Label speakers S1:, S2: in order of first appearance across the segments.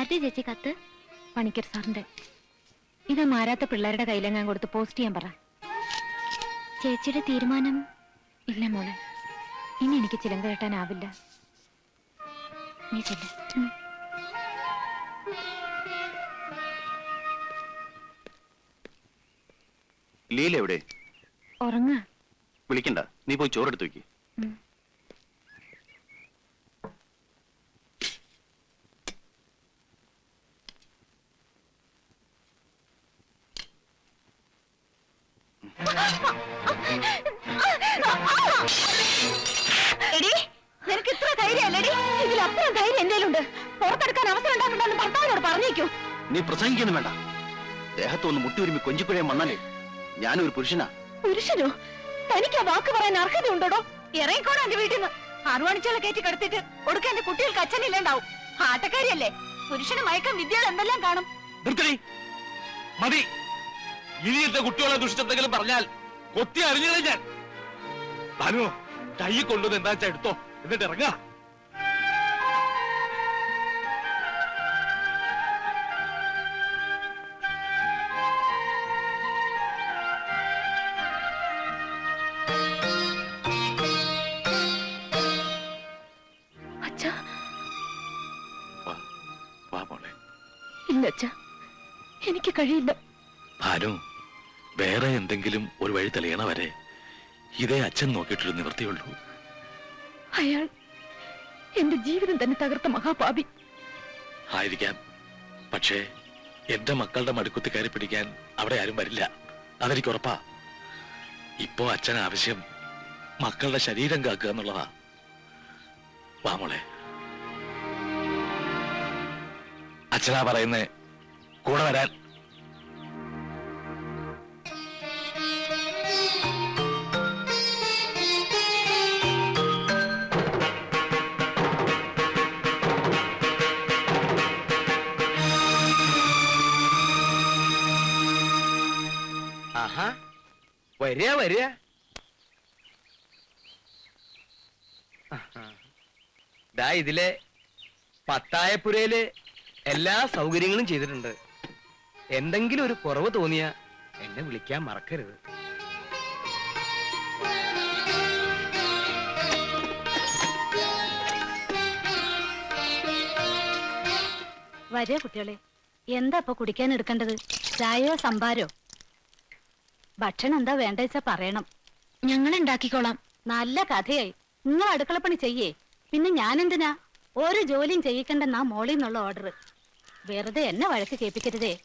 S1: ആരുടെ ചേച്ചി കത്ത്
S2: പണിക്കർ സാറിന്റെ. ഇത് മാരാത്ത പിള്ളേരുടെ കയ്യിലെങ്ങാൻ കൊടുത്ത് പോസ്റ്റ് ചെയ്യാൻ പറ.
S1: ചേച്ചിയുടെ തീരുമാനം
S2: ഇല്ല മോളെ. ഇനി എനിക്ക് ചിലങ്ക കെട്ടാനാവില്ല. നീ ചെല്ല.
S3: ലീല എവിടെ?
S2: ഉറങ്ങ.
S3: വിളിക്കണ്ട. നീ പോയി ചോറെടുത്ത് വെക്ക്
S2: എടി നിനക്ക് ഇത്ര ധൈര്യമല്ലടി ഇതിലപ്പുറം ധൈര്യം എന്തേലുണ്ട് പുറത്തെടുക്കാൻ അവസരം ഉണ്ടാക്കണ്ടെന്ന് ഭർത്താവിനോട് പറഞ്ഞേക്കൂ.
S3: നീ പ്രസംഗിക്കുന്നു വേണ്ട. ദേഹത്തൊന്ന് മുട്ടി ഒരുമി കൊഞ്ചിക്കുഴയും വന്നാലേ ഞാനൊരു പുരുഷനാ.
S2: പുരുഷനോ? തനിക്ക് ആ വാക്ക് പറയാൻ അർഹതയുണ്ടോടോ? ഇറങ്ങിക്കോടാ എന്റെ വീട്ടിൽ നിന്ന് ആറുമണിച്ചുള്ള കയറ്റി കിടത്തിട്ട് കൊടുക്ക എന്റെ കുട്ടികൾക്ക് അച്ഛനില്ലാണ്ടാവും ആട്ടക്കാരിയല്ലേ പുരുഷന് മയക്കം വിദ്യകൾ എന്തെല്ലാം കാണും?
S4: നിർത്തടി. മതി. ഇനിയത്തെ കുട്ടികളെ ദുഷിച്ചെന്തെങ്കിലും പറഞ്ഞാൽ കൊത്തി അറിഞ്ഞത് ഞാൻ? ഭാനു കൈ കൊണ്ടുവന്ന് എന്താ വെച്ചാ എടുത്തോ. എന്നിട്ട് ഇറങ്ങാ.
S2: ഇല്ല അച്ഛാ. എനിക്ക് കഴിയില്ല.
S4: ഭാനു വേറെ എന്തെങ്കിലും ഒരു വഴി തെളിയണ വരെ ഇതേ അച്ഛൻ നോക്കിയിട്ടൊരു നിവൃത്തിയുള്ളൂ
S2: അയാൾ എന്റെ ജീവിതം തന്നെ തകർത്ത മഹാപാപി.
S4: ആയിരിക്കാം. പക്ഷേ എന്റെ മക്കളുടെ മടുക്കുത്തി കയറി പിടിക്കാൻ അവിടെ ആരും വരില്ല. അതെനിക്ക് ഉറപ്പാ. ഇപ്പോ അച്ഛൻ ആവശ്യം മക്കളുടെ ശരീരം കാക്കുക എന്നുള്ളതാ. വാമോളെ അച്ഛനാ പറയുന്നേ കൂടെ വരാൻ
S5: വരിക വരിക. ദാ ഇതിലെ പത്തായപ്പുരയിൽ എല്ലാ സൗകര്യങ്ങളും ചെയ്തിട്ടുണ്ട്. എന്തെങ്കിലും ഒരു കുറവ് തോന്നിയ എന്നെ വിളിക്കാൻ മറക്കരുത്.
S2: വരിക കുട്ടികളെ എന്താ ഇപ്പൊ കുടിക്കാൻ എടുക്കേണ്ടത്? ചായയോ സംഭാരോ? ഭക്ഷണം എന്താ വേണ്ട വെച്ചാ പറയണം.
S1: ഞങ്ങൾ ഉണ്ടാക്കിക്കോളാം
S2: നല്ല കഥയായി. നിങ്ങൾ അടുക്കളപ്പണി ചെയ്യേ. പിന്നെ ഞാനെന്തിനാ? ഒരു ജോലിയും ചെയ്യിക്കണ്ടെന്നാ മോളിൽ നിന്നുള്ള ഓർഡർ വെറുതെ എന്നെ വഴക്ക് കേൾപ്പിക്കരുതേ.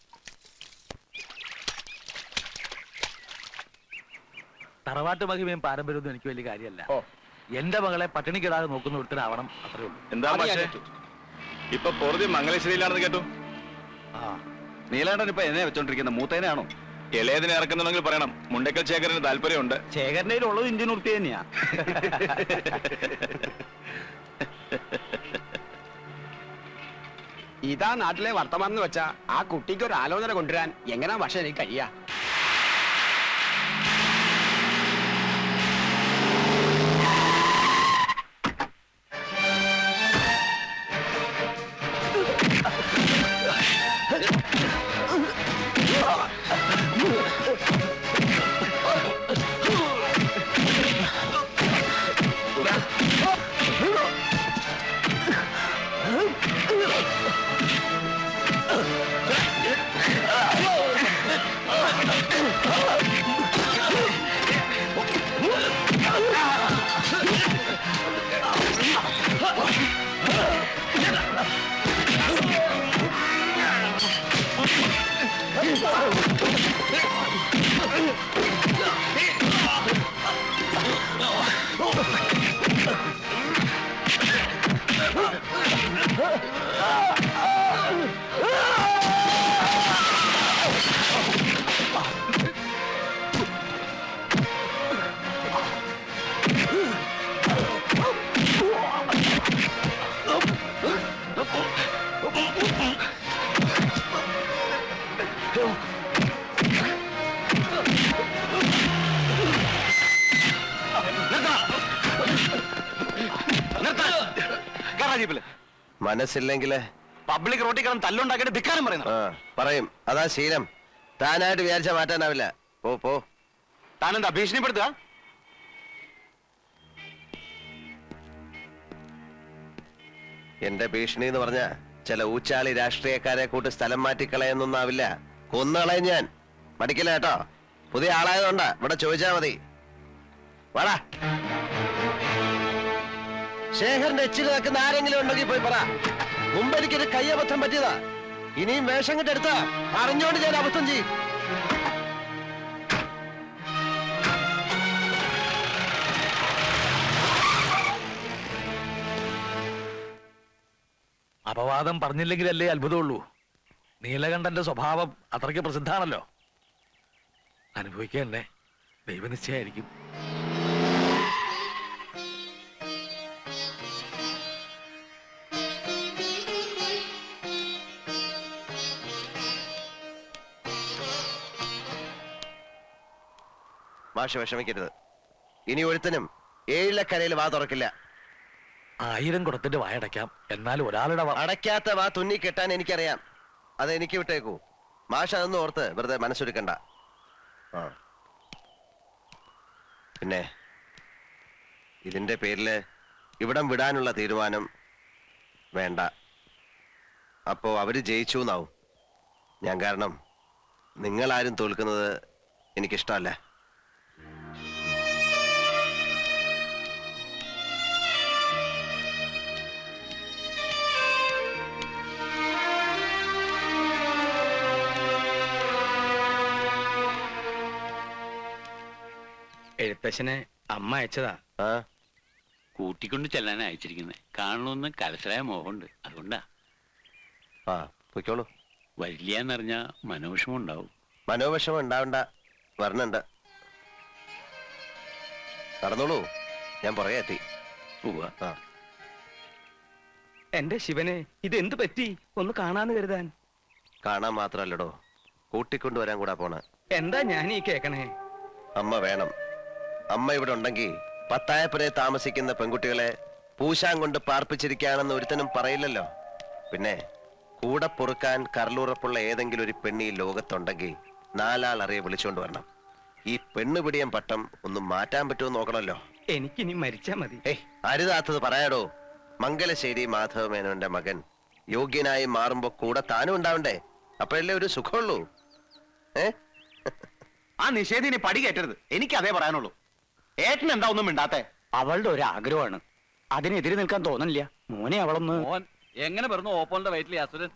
S4: തറവാട്ട് മഹിമയും പാരമ്പര്യമൊന്നും എനിക്ക് വലിയ കാര്യമല്ല.
S5: ഓ.
S4: എന്റെ മകളെ പട്ടിണിക്കിടാതെ നോക്കുന്ന ഒരുത്തരാവണം അത്രേ ഉള്ളൂ.
S3: എന്താ
S5: അത് ഞാൻ
S3: പക്ഷേ. ഇപ്പൊ പൊറുതി മംഗലശ്ശേരിയിലാണെന്ന് കേട്ടു.
S4: ആ.
S3: നീലാണ്ടൻ ഇപ്പൊ എന്നെ വെച്ചോണ്ടിരിക്കുന്ന മൂത്തേനാണോ? ഇളയതിനെ ഇറക്കുന്നുണ്ടെങ്കിൽ പറയണം. മുണ്ടക്കൽ ശേഖരന് താല്പര്യമുണ്ട്.
S5: ശേഖരന്റെ ഉള്ളത് ഇന്ത്യൻ ഉറുപ്പി തന്നെയാ.
S6: ഇതാ നാട്ടിലെ വർത്തമാനം വെച്ചാ ആ കുട്ടിക്ക് ഒരു ആലോചന കൊണ്ടുവരാൻ എങ്ങനെ വർഷം എനിക്ക് കഴിയാ?
S3: മനസ്സില്ലെങ്കിൽ പബ്ലിക് റോട്ടിൽ കിടന്ന് തല്ലുണ്ടാക്കിയിട്ട് ധിക്കാരം പറയുന്നു.
S7: ആ പറയും. അതാ ശീലം. താനായിട്ട് വിചാരിച്ച മാറ്റാനാവില്ല പോ പോ.
S3: താനെന്താ ഭീഷണിപ്പെടുത്തുക?
S7: എന്റെ ഭീഷണി എന്ന് പറഞ്ഞ ചില ഊച്ചാളി രാഷ്ട്രീയക്കാരെ കൂട്ട് സ്ഥലം മാറ്റിക്കളയെന്നൊന്നാവില്ല. കൊന്നുകളയും ഞാൻ. മടിക്കില്ല കേട്ടോ. പുതിയ ആളായതുകൊണ്ടാ. ഇവിടെ ചോദിച്ചാ മതി. വാടാ. ശേഖരന്റെ എച്ചിൽ നിൽക്കുന്ന ആരെങ്കിലും ഉണ്ടെങ്കിൽ പോയി പറ. മുമ്പെനിക്ക് ഒരു കയ്യബദ്ധം പറ്റിയതാ. ഇനിയും വേഷം കെട്ടെടുത്താ അറിഞ്ഞോണ്ട് ഞാൻ അബദ്ധം ചെയ്യും.
S4: അപവാദം പറഞ്ഞില്ലെങ്കിലല്ലേ അത്ഭുതമുള്ളൂ. നീലകണ്ഠന്റെ സ്വഭാവം അത്രയ്ക്ക് പ്രസിദ്ധാണല്ലോ അനുഭവിക്കണ്ടേ ദൈവനിശ്ചയായിരിക്കും.
S7: മാഷ് വിഷമിക്കരുത്. ഇനി ഒരുത്തനും ഏഴിലക്കരയിൽ വാ തുറക്കില്ല.
S4: ആയിരം കുടത്തിന്റെ വായടയ്ക്കാം എന്നാൽ ഒരാളുടെ
S7: അടയ്ക്കാത്ത വാ തുന്നി കെട്ടാൻ എനിക്കറിയാം. അത് എനിക്ക് വിട്ടേക്കൂ. മാഷ് അതൊന്നും ഓർത്ത് വെറുതെ മനസ്സൊരുക്കണ്ട. ആ. പിന്നെ ഇതിന്റെ പേരിൽ ഇവിടം വിടാനുള്ള തീരുമാനം വേണ്ട. അപ്പോ അവർ ജയിച്ചു എന്നാവും. ഞാൻ കാരണം നിങ്ങളാരും തോൽക്കുന്നത് എനിക്കിഷ്ടമല്ല.
S5: എഴുത്തച്ഛനെ അമ്മ അയച്ചതാ.
S7: ആ
S8: കൂട്ടിക്കൊണ്ട് ചെല്ലാൻ അയച്ചിരിക്കുന്നത് കാണണമെന്ന് കലശലായ മോഹമുണ്ട്. അതുകൊണ്ടാ.
S7: ആ പൊയ്ക്കോളൂ.
S8: വരില്ലാന്നറിഞ്ഞാ മനോവിഷമം ഉണ്ടാവും
S7: മനോവിഷമം ഉണ്ടാവണ്ട. വരണണ്ട. നടന്നോളൂ. ഞാൻ പുറകെ എത്തി.
S8: ഉവ്വ
S7: ആ.
S5: എന്റെ ശിവനെ ഇത് എന്ത് പറ്റി? ഒന്ന് കാണാന്ന് കരുതാൻ.
S7: കാണാൻ മാത്രല്ലടോ. കൂട്ടിക്കൊണ്ടുവരാൻ കൂടാ പോണ.
S5: എന്താ ഞാൻ ഈ കേക്കണേ?
S7: അമ്മ വേണം. അമ്മ ഇവിടെ ഉണ്ടെങ്കിൽ പത്തായപ്പുരയെ താമസിക്കുന്ന പെൺകുട്ടികളെ പൂശാൻ കൊണ്ട് പാർപ്പിച്ചിരിക്കുകയാണെന്ന് ഒരുത്തനും പറയില്ലല്ലോ. പിന്നെ കൂടെ പൊറുക്കാൻ കരളുറപ്പുള്ള ഏതെങ്കിലും ഒരു പെണ്ണി ലോകത്തുണ്ടെങ്കിൽ നാലാൾ അറിയെ വിളിച്ചുകൊണ്ട് വരണം. ഈ പെണ്ണുപിടിയം പട്ടം ഒന്ന് മാറ്റാൻ പറ്റുമോ നോക്കണമല്ലോ.
S5: എനിക്കിനി മരിച്ചാ മതി.
S7: ഏയ് അരുതാത്തത് പറയാടോ. മംഗലശ്ശേരി മാധവ മേനോന്റെ മകൻ യോഗ്യനായി മാറുമ്പോ കൂടെ താനും ഉണ്ടാവണ്ടേ? അപ്പോഴല്ലേ ഒരു സുഖമുള്ളൂ. ഏ?
S3: ആ നിഷേധിനെ പടി കയറ്റരുത്. എനിക്ക് അതേ പറയാനുള്ളൂ. ഏട്ടൻ എന്താ ഒന്നും മിണ്ടാത്തെ?
S6: അവളുടെ ഒരു ആഗ്രഹമാണ്. അതിനെതിരെ നിൽക്കാൻ തോന്നുന്നില്ല മോനെ അവളൊന്ന്
S3: മോൻ എങ്ങനെ പറഞ്ഞു? ഓപ്പോളിന്റെ വയറ്റിൽ അസുരൻ.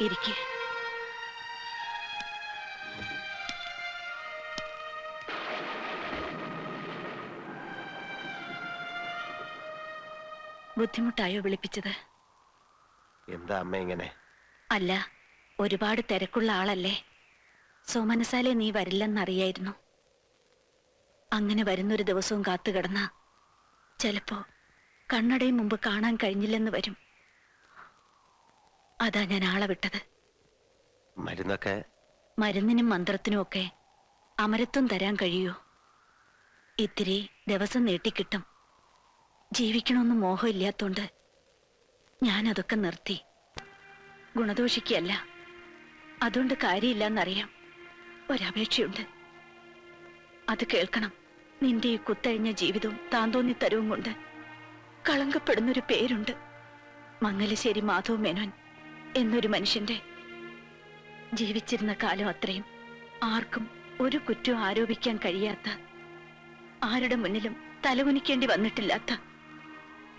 S9: ഇരിക്കെ. ബുദ്ധിമുട്ടായോ വിളിപ്പിച്ചത്?
S7: എന്താ അമ്മ ഇങ്ങനെ?
S9: അല്ല ഒരുപാട് തിരക്കുള്ള ആളല്ലേ. സോമനസാലെ നീ വരില്ലെന്നറിയായിരുന്നു. അങ്ങനെ വരുന്നൊരു ദിവസവും കാത്തു കിടന്ന. ചിലപ്പോ കണ്ണടയും മുമ്പ് കാണാൻ കഴിഞ്ഞില്ലെന്ന് വരും. അതാ ഞാൻ ആളെ വിട്ടത്.
S7: മരുന്നൊക്കെ?
S9: മരുന്നിനും മന്ത്രത്തിനും ഒക്കെ അമരത്വം തരാൻ കഴിയൂ? ഇത്തിരി ദിവസം നീട്ടിക്കിട്ടും ജീവിക്കണമെന്ന് മോഹമില്ലാത്തോണ്ട് ഞാനതൊക്കെ നിർത്തി. ഗുണദോഷിക്കല്ല അതുകൊണ്ട് കാര്യമില്ലെന്നറിയാം. ഒരപേക്ഷയുണ്ട്. അത് കേൾക്കണം. നിന്റെ ഈ കുത്തഴിഞ്ഞ ജീവിതവും താന്തോന്നി തരവും കൊണ്ട് കളങ്കപ്പെടുന്നൊരു പേരുണ്ട്. മംഗലശ്ശേരി മാധവ മേനോൻ എന്നൊരു മനുഷ്യന്റെ. ജീവിച്ചിരുന്ന കാലം അത്രയും ആർക്കും ഒരു കുറ്റവും ആരോപിക്കാൻ കഴിയാത്ത ആരുടെ മുന്നിലും തലകുനിക്കേണ്ടി വന്നിട്ടില്ലാത്ത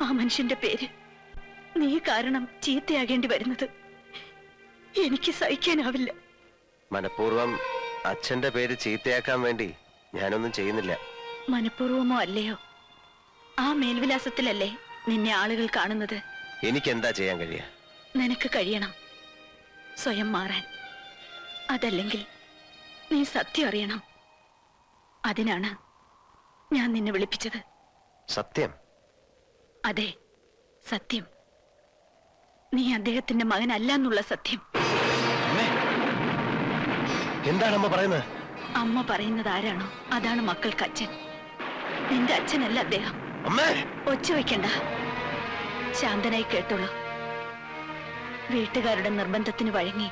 S9: ആ മനുഷ്യന്റെ പേര് നീ കാരണം ചീത്തയാകേണ്ടി വരുന്നത് എനിക്ക് സഹിക്കാനാവില്ല.
S7: മനഃപൂർവം അച്ഛന്റെ പേര് ചീത്തയാക്കാൻ വേണ്ടി ഞാനൊന്നും ചെയ്യുന്നില്ല.
S9: മനഃപൂർവമോ അല്ലയോ? ആ മേൽവിലാസത്തിലല്ലേ നിന്നെ ആളുകൾ കാണുന്നത്?
S7: എനിക്ക് എന്താ ചെയ്യാൻ കഴിയ
S9: നിനക്ക് കഴിയണം. സ്വയം മാറാൻ. അതല്ലെങ്കിൽ നീ സത്യം അറിയണം. അതിനാണ് ഞാൻ നിന്നെ വിളിപ്പിച്ചത്.
S7: സത്യം?
S9: അതെ സത്യം. നീ അദ്ദേഹത്തിന്റെ മകനല്ല എന്നുള്ള സത്യം.
S7: എന്താണ് അമ്മ പറയുന്നത്?
S9: അമ്മ പറയുന്നത് ആരാണോ? അതാണ് മക്കൾക്ക് അച്ഛൻ. നിന്റെ അച്ഛനല്ല അദ്ദേഹം. ഒച്ച വെക്കണ്ട ശാന്തനായി കേട്ടോളൂ. വീട്ടുകാരുടെ നിർബന്ധത്തിന് വഴങ്ങി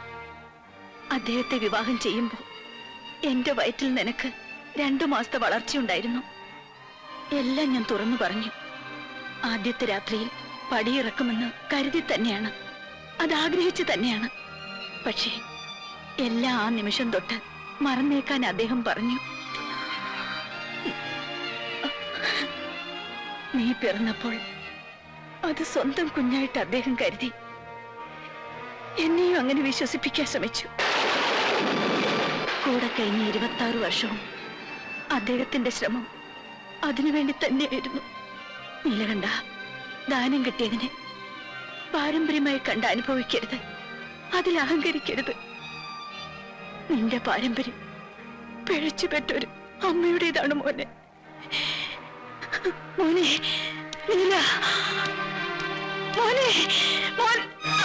S9: അദ്ദേഹത്തെ വിവാഹം ചെയ്യുമ്പോൾ എന്റെ വയറ്റിൽ നിനക്ക് രണ്ടു മാസത്തെ വളർച്ചയുണ്ടായിരുന്നു എല്ലാം ഞാൻ തുറന്നു പറഞ്ഞു. ആദ്യത്തെ രാത്രിയിൽ പടിയിറക്കുമെന്ന് കരുതി തന്നെയാണ്. അത് ആഗ്രഹിച്ചു തന്നെയാണ്. പക്ഷേ എല്ലാ ആ നിമിഷം തൊട്ട് മറന്നേക്കാൻ അദ്ദേഹം പറഞ്ഞു. നീ പിറന്നപ്പോൾ അത് സ്വന്തം കുഞ്ഞായിട്ട് അദ്ദേഹം കരുതി. എന്നെയും അങ്ങനെ വിശ്വസിപ്പിക്കാൻ ശ്രമിച്ചു. കൂടെ കഴിഞ്ഞ ഇരുപത്തി ആറ് വർഷവും അദ്ദേഹത്തിന്റെ ശ്രമം അതിനുവേണ്ടി തന്നെയായിരുന്നു. ഇല്ല കണ്ട ദാനം കിട്ടിയതിനെ പാരമ്പര്യമായി കണ്ട് അനുഭവിക്കരുത്. അതിൽ അഹങ്കരിക്കരുത്. നിന്റെ പാരമ്പര്യം പിഴച്ചുപെട്ടൊരു അമ്മയുടേതാണ് മോനെ. മോനെ നീല. മോനെ മോൻ.